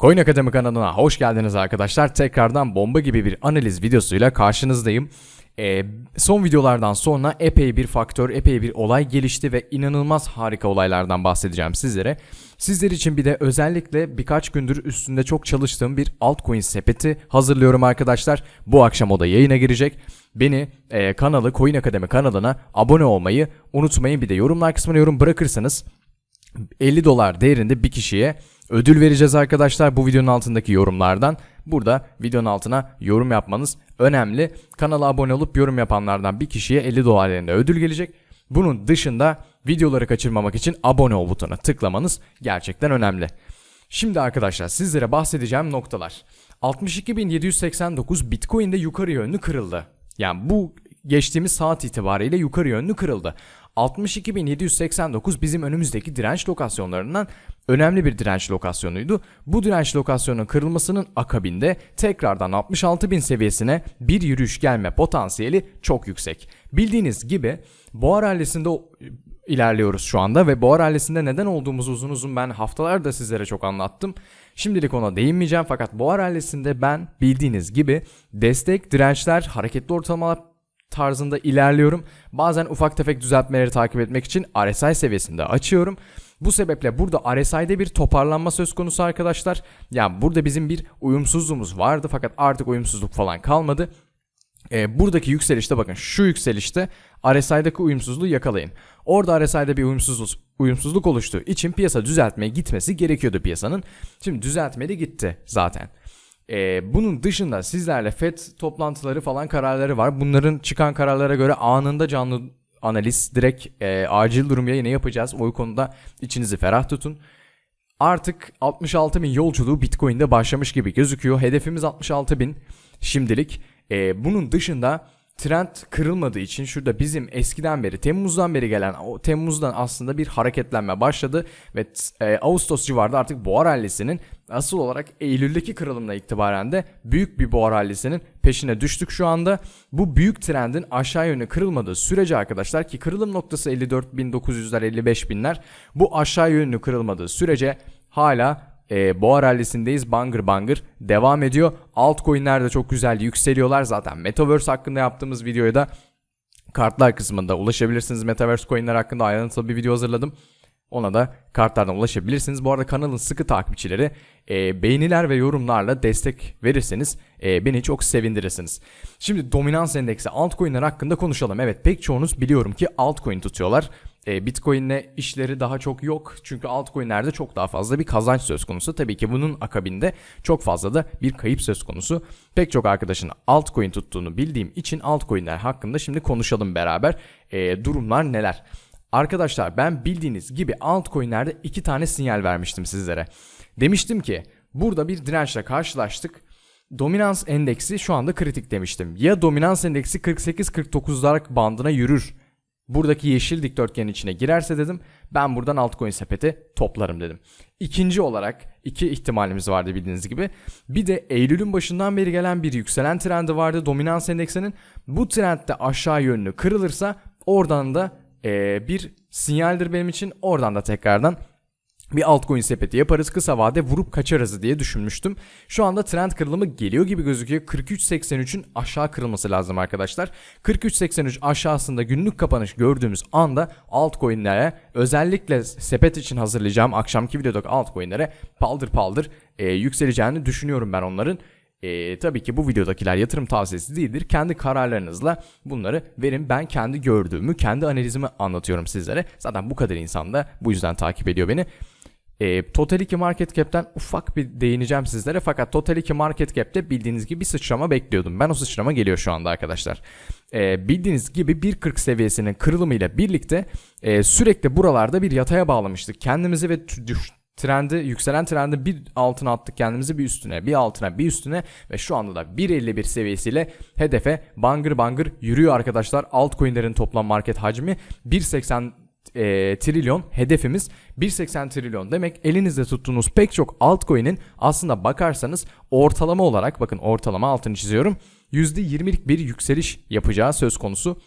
Coin Akademi kanalına hoş geldiniz arkadaşlar. Tekrardan bomba gibi bir analiz videosuyla karşınızdayım. Ee, son videolardan sonra epey bir faktör, epey bir olay gelişti ve inanılmaz harika olaylardan bahsedeceğim sizlere. Sizler için bir de özellikle birkaç gündür üstünde çok çalıştığım bir altcoin sepeti hazırlıyorum arkadaşlar. Bu akşam o da yayına girecek. Beni e, kanalı Coin Akademi kanalına abone olmayı unutmayın. Bir de yorumlar kısmına yorum bırakırsanız 50 dolar değerinde bir kişiye ödül vereceğiz arkadaşlar bu videonun altındaki yorumlardan. Burada videonun altına yorum yapmanız önemli. Kanala abone olup yorum yapanlardan bir kişiye 50 dolar değerinde ödül gelecek. Bunun dışında videoları kaçırmamak için abone ol butonuna tıklamanız gerçekten önemli. Şimdi arkadaşlar sizlere bahsedeceğim noktalar. 62.789 Bitcoin'de yukarı yönlü kırıldı. Yani bu geçtiğimiz saat itibariyle yukarı yönlü kırıldı. 62.789 bizim önümüzdeki direnç lokasyonlarından önemli bir direnç lokasyonuydu. Bu direnç lokasyonunun kırılmasının akabinde tekrardan 66.000 seviyesine bir yürüyüş gelme potansiyeli çok yüksek. Bildiğiniz gibi boğa rallisinde ilerliyoruz şu anda ve boğa rallisinde neden olduğumuzu uzun uzun ben haftalarda sizlere çok anlattım. Şimdilik ona değinmeyeceğim fakat boğa rallisinde ben bildiğiniz gibi destek, dirençler, hareketli ortalamalar tarzında ilerliyorum. Bazen ufak tefek düzeltmeleri takip etmek için RSI seviyesinde açıyorum. Bu sebeple burada RSI'de bir toparlanma söz konusu arkadaşlar. Yani burada bizim bir uyumsuzluğumuz vardı fakat artık uyumsuzluk falan kalmadı. E, buradaki yükselişte bakın şu yükselişte RSI'daki uyumsuzluğu yakalayın. Orada RSI'de bir uyumsuzluk, uyumsuzluk oluştuğu için piyasa düzeltmeye gitmesi gerekiyordu piyasanın. Şimdi düzeltmedi gitti zaten. Ee, bunun dışında sizlerle FED toplantıları falan kararları var. Bunların çıkan kararlara göre anında canlı analiz direkt e, acil durum yayını yapacağız. O konuda içinizi ferah tutun. Artık 66 bin yolculuğu Bitcoin'de başlamış gibi gözüküyor. Hedefimiz 66 bin şimdilik. Ee, bunun dışında trend kırılmadığı için şurada bizim eskiden beri Temmuz'dan beri gelen o Temmuz'dan aslında bir hareketlenme başladı ve e, Ağustos civarında artık boğa rallisinin asıl olarak Eylül'deki kırılımla itibaren de büyük bir boğa rallisinin peşine düştük şu anda. Bu büyük trendin aşağı yönlü kırılmadığı sürece arkadaşlar ki kırılım noktası 54.900'ler 55.000'ler bu aşağı yönlü kırılmadığı sürece hala e, boğa rallisindeyiz. Bangır bangır devam ediyor. Altcoin'ler de çok güzel yükseliyorlar. Zaten Metaverse hakkında yaptığımız videoya da kartlar kısmında ulaşabilirsiniz. Metaverse coin'ler hakkında ayrıntılı bir video hazırladım. Ona da kartlardan ulaşabilirsiniz. Bu arada kanalın sıkı takipçileri e, beğeniler ve yorumlarla destek verirseniz e, beni çok sevindirirsiniz. Şimdi dominans endeksi altcoin'ler hakkında konuşalım. Evet pek çoğunuz biliyorum ki altcoin tutuyorlar. E, Bitcoin'le işleri daha çok yok. Çünkü altcoin'lerde çok daha fazla bir kazanç söz konusu. Tabii ki bunun akabinde çok fazla da bir kayıp söz konusu. Pek çok arkadaşın altcoin tuttuğunu bildiğim için altcoin'ler hakkında şimdi konuşalım beraber. E, durumlar neler? Arkadaşlar ben bildiğiniz gibi altcoin'lerde iki tane sinyal vermiştim sizlere. Demiştim ki burada bir dirençle karşılaştık. Dominans endeksi şu anda kritik demiştim. Ya dominans endeksi 48-49'lar bandına yürür. Buradaki yeşil dikdörtgenin içine girerse dedim ben buradan altcoin sepeti toplarım dedim. İkinci olarak iki ihtimalimiz vardı bildiğiniz gibi. Bir de Eylül'ün başından beri gelen bir yükselen trendi vardı dominans endeksinin. Bu trendde aşağı yönlü kırılırsa oradan da e, bir sinyaldir benim için. Oradan da tekrardan bir altcoin sepeti yaparız kısa vade vurup kaçarız diye düşünmüştüm. Şu anda trend kırılımı geliyor gibi gözüküyor. 43.83'ün aşağı kırılması lazım arkadaşlar. 43.83 aşağısında günlük kapanış gördüğümüz anda altcoin'lere özellikle sepet için hazırlayacağım akşamki videodaki altcoin'lere paldır paldır e, yükseleceğini düşünüyorum ben onların. E, tabii ki bu videodakiler yatırım tavsiyesi değildir. Kendi kararlarınızla bunları verin. Ben kendi gördüğümü, kendi analizimi anlatıyorum sizlere. Zaten bu kadar insan da bu yüzden takip ediyor beni. E, Total 2 Market Cap'ten ufak bir değineceğim sizlere. Fakat Total 2 Market Cap'te bildiğiniz gibi bir sıçrama bekliyordum. Ben o sıçrama geliyor şu anda arkadaşlar. E, bildiğiniz gibi 1.40 seviyesinin kırılımıyla birlikte e, sürekli buralarda bir yataya bağlamıştık. Kendimizi ve düş, trendi yükselen trendi bir altına attık kendimizi bir üstüne bir altına bir üstüne ve şu anda da 1.51 seviyesiyle hedefe bangır bangır yürüyor arkadaşlar. Altcoin'lerin toplam market hacmi 1.80 e, trilyon hedefimiz 1.80 trilyon demek elinizde tuttuğunuz pek çok altcoin'in aslında bakarsanız ortalama olarak bakın ortalama altını çiziyorum %20'lik bir yükseliş yapacağı söz konusu.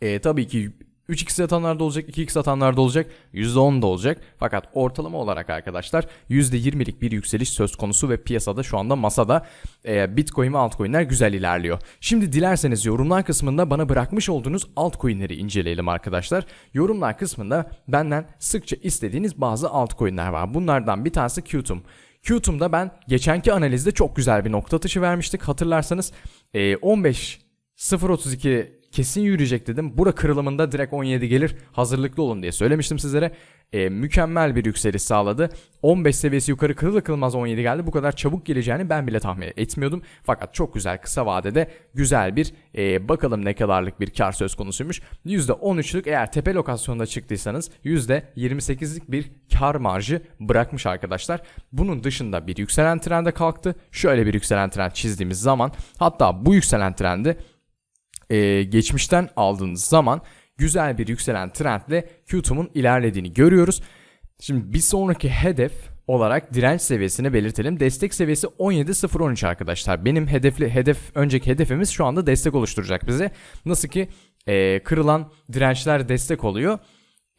E, tabii ki 3x atanlar da olacak, 2x atanlar da olacak, %10 da olacak. Fakat ortalama olarak arkadaşlar %20'lik bir yükseliş söz konusu ve piyasada şu anda masada e, Bitcoin ve altcoin'ler güzel ilerliyor. Şimdi dilerseniz yorumlar kısmında bana bırakmış olduğunuz altcoin'leri inceleyelim arkadaşlar. Yorumlar kısmında benden sıkça istediğiniz bazı altcoin'ler var. Bunlardan bir tanesi Qtum. Qtum'da ben geçenki analizde çok güzel bir nokta atışı vermiştik. Hatırlarsanız e, 15 0.32 kesin yürüyecek dedim. Bura kırılımında direkt 17 gelir. Hazırlıklı olun diye söylemiştim sizlere. E, mükemmel bir yükseliş sağladı. 15 seviyesi yukarı kırılır kırılmaz 17 geldi. Bu kadar çabuk geleceğini ben bile tahmin etmiyordum. Fakat çok güzel kısa vadede güzel bir e, bakalım ne kadarlık bir kar söz konusuymuş. %13'lük eğer tepe lokasyonda çıktıysanız %28'lik bir kar marjı bırakmış arkadaşlar. Bunun dışında bir yükselen trende kalktı. Şöyle bir yükselen trend çizdiğimiz zaman hatta bu yükselen trendi e, geçmişten aldığınız zaman güzel bir yükselen trendle Qtum'un ilerlediğini görüyoruz. Şimdi bir sonraki hedef olarak direnç seviyesini belirtelim. Destek seviyesi 17.013 arkadaşlar. Benim hedefli hedef önceki hedefimiz şu anda destek oluşturacak bize. Nasıl ki e, kırılan dirençler destek oluyor.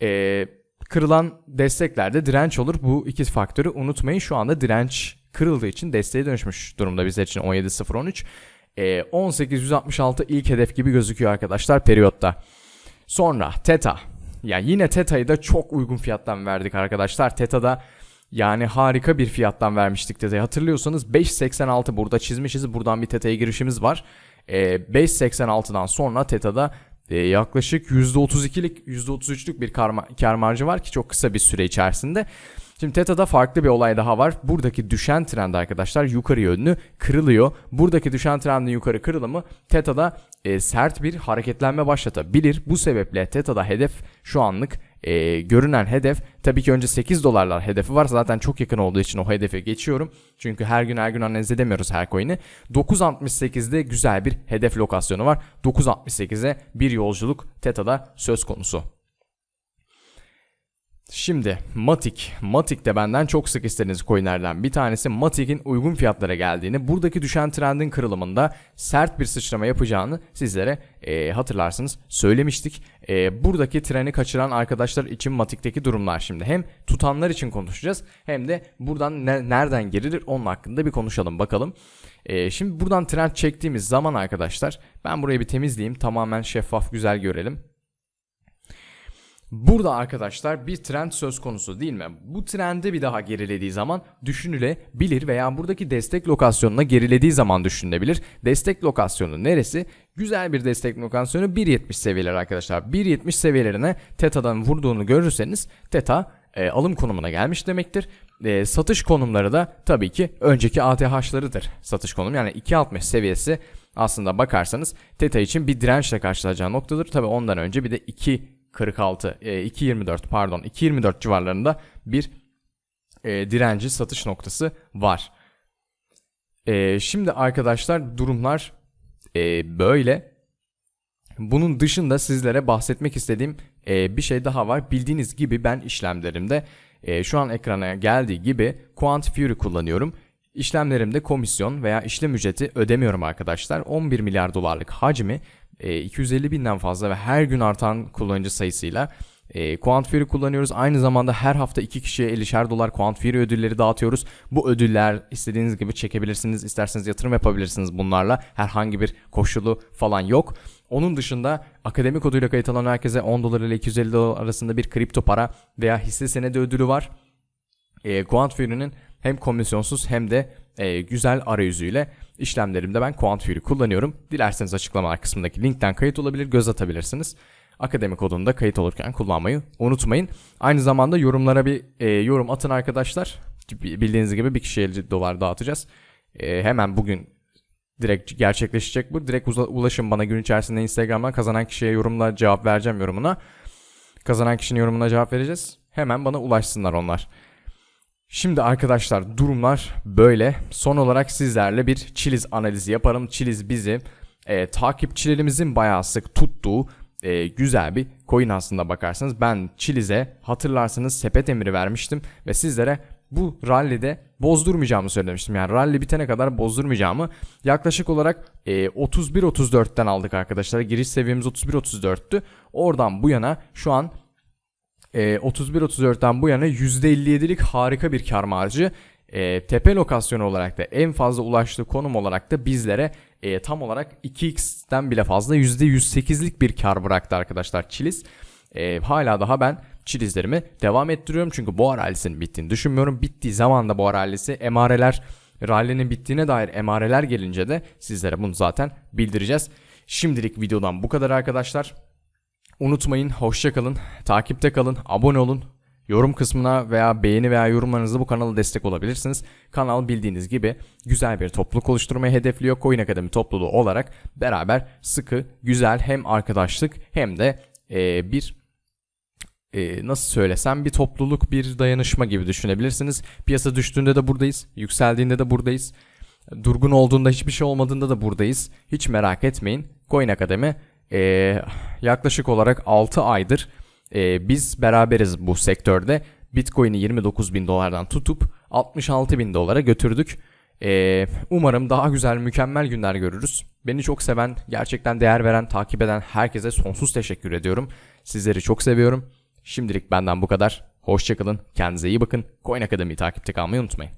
E, kırılan desteklerde direnç olur. Bu iki faktörü unutmayın. Şu anda direnç kırıldığı için desteğe dönüşmüş durumda bizler için 17.013 e, 1866 ilk hedef gibi gözüküyor arkadaşlar periyotta. Sonra Teta. Ya yine Teta'yı da çok uygun fiyattan verdik arkadaşlar. Teta'da yani harika bir fiyattan vermiştik Teta'yı. Hatırlıyorsanız 5.86 burada çizmişiz. Buradan bir Teta'ya girişimiz var. E, 5.86'dan sonra Teta'da e, yaklaşık %32'lik %33'lük bir kar, kar marjı var ki çok kısa bir süre içerisinde. Şimdi Teta'da farklı bir olay daha var. Buradaki düşen trend arkadaşlar yukarı yönlü kırılıyor. Buradaki düşen trendin yukarı kırılımı Teta'da e, sert bir hareketlenme başlatabilir. Bu sebeple Teta'da hedef şu anlık e, görünen hedef tabii ki önce 8 dolarlar hedefi var. Zaten çok yakın olduğu için o hedefe geçiyorum. Çünkü her gün her gün analiz edemiyoruz her coin'i. 9.68'de güzel bir hedef lokasyonu var. 9.68'e bir yolculuk Teta'da söz konusu. Şimdi Matic. Matic de benden çok sık istediğiniz coinlerden bir tanesi. Matic'in uygun fiyatlara geldiğini, buradaki düşen trendin kırılımında sert bir sıçrama yapacağını sizlere e, hatırlarsınız söylemiştik. E, buradaki treni kaçıran arkadaşlar için Matic'teki durumlar şimdi. Hem tutanlar için konuşacağız hem de buradan ne, nereden gerilir onun hakkında bir konuşalım bakalım. E, şimdi buradan trend çektiğimiz zaman arkadaşlar ben burayı bir temizleyeyim tamamen şeffaf güzel görelim. Burada arkadaşlar bir trend söz konusu değil mi? Bu trende bir daha gerilediği zaman düşünülebilir veya buradaki destek lokasyonuna gerilediği zaman düşünülebilir. Destek lokasyonu neresi? Güzel bir destek lokasyonu 1.70 seviyeleri arkadaşlar. 1.70 seviyelerine TETA'dan vurduğunu görürseniz TETA e, alım konumuna gelmiş demektir. E, satış konumları da tabii ki önceki ATH'larıdır satış konum. Yani 2.60 seviyesi aslında bakarsanız TETA için bir dirençle karşılayacağı noktadır. Tabii ondan önce bir de 2 46, e, 2.24 pardon 2.24 civarlarında bir e, direnci satış noktası var. E, şimdi arkadaşlar durumlar e, böyle. Bunun dışında sizlere bahsetmek istediğim e, bir şey daha var. Bildiğiniz gibi ben işlemlerimde e, şu an ekrana geldiği gibi Quant Fury kullanıyorum. İşlemlerimde komisyon veya işlem ücreti ödemiyorum arkadaşlar. 11 milyar dolarlık hacmi 250 e, binden fazla ve her gün artan kullanıcı sayısıyla e, Quant Fury kullanıyoruz. Aynı zamanda her hafta iki kişiye 50'şer dolar Quant Fury ödülleri dağıtıyoruz. Bu ödüller istediğiniz gibi çekebilirsiniz. isterseniz yatırım yapabilirsiniz bunlarla. Herhangi bir koşulu falan yok. Onun dışında akademik koduyla kayıt alan herkese 10 dolar ile 250 dolar arasında bir kripto para veya hisse senedi ödülü var. E, Quant Fury'nin hem komisyonsuz hem de e, güzel arayüzüyle işlemlerimde ben Quant kullanıyorum. Dilerseniz açıklamalar kısmındaki linkten kayıt olabilir, göz atabilirsiniz. Akademik kodunda kayıt olurken kullanmayı unutmayın. Aynı zamanda yorumlara bir e, yorum atın arkadaşlar. Bildiğiniz gibi bir kişiye 50 dolar dağıtacağız. E, hemen bugün direkt gerçekleşecek bu. Direkt ulaşın bana gün içerisinde Instagram'dan kazanan kişiye yorumla cevap vereceğim yorumuna. Kazanan kişinin yorumuna cevap vereceğiz. Hemen bana ulaşsınlar onlar. Şimdi arkadaşlar durumlar böyle. Son olarak sizlerle bir Chiliz analizi yaparım. Chiliz bizi e, takipçilerimizin bayağı sık tuttuğu e, güzel bir coin aslında bakarsanız. Ben Chiliz'e hatırlarsanız sepet emri vermiştim ve sizlere bu rallide bozdurmayacağımı söylemiştim. Yani rally bitene kadar bozdurmayacağımı yaklaşık olarak e, 31-34'ten aldık arkadaşlar. Giriş seviyemiz 31-34'tü. Oradan bu yana şu an 31-34'ten bu yana %57'lik harika bir kar marjı. E, tepe lokasyonu olarak da en fazla ulaştığı konum olarak da bizlere e, tam olarak 2x'ten bile fazla %108'lik bir kar bıraktı arkadaşlar Chiliz. E, hala daha ben Chilizlerimi devam ettiriyorum çünkü boğa rallisinin bittiğini düşünmüyorum. Bittiği zaman da boğa rallisi emareler rallinin bittiğine dair emareler gelince de sizlere bunu zaten bildireceğiz. Şimdilik videodan bu kadar arkadaşlar. Unutmayın hoşça kalın, takipte kalın, abone olun. Yorum kısmına veya beğeni veya yorumlarınızla bu kanala destek olabilirsiniz. Kanal bildiğiniz gibi güzel bir topluluk oluşturmayı hedefliyor. Coin Akademi topluluğu olarak beraber sıkı, güzel hem arkadaşlık hem de e, bir e, nasıl söylesem bir topluluk, bir dayanışma gibi düşünebilirsiniz. Piyasa düştüğünde de buradayız, yükseldiğinde de buradayız. Durgun olduğunda hiçbir şey olmadığında da buradayız. Hiç merak etmeyin. Coin Akademi e, yaklaşık olarak 6 aydır e, biz beraberiz bu sektörde. Bitcoin'i 29 bin dolardan tutup 66 bin dolara götürdük. E, umarım daha güzel, mükemmel günler görürüz. Beni çok seven, gerçekten değer veren, takip eden herkese sonsuz teşekkür ediyorum. Sizleri çok seviyorum. Şimdilik benden bu kadar. Hoşçakalın, kendinize iyi bakın. Coin Akademi'yi takipte kalmayı unutmayın.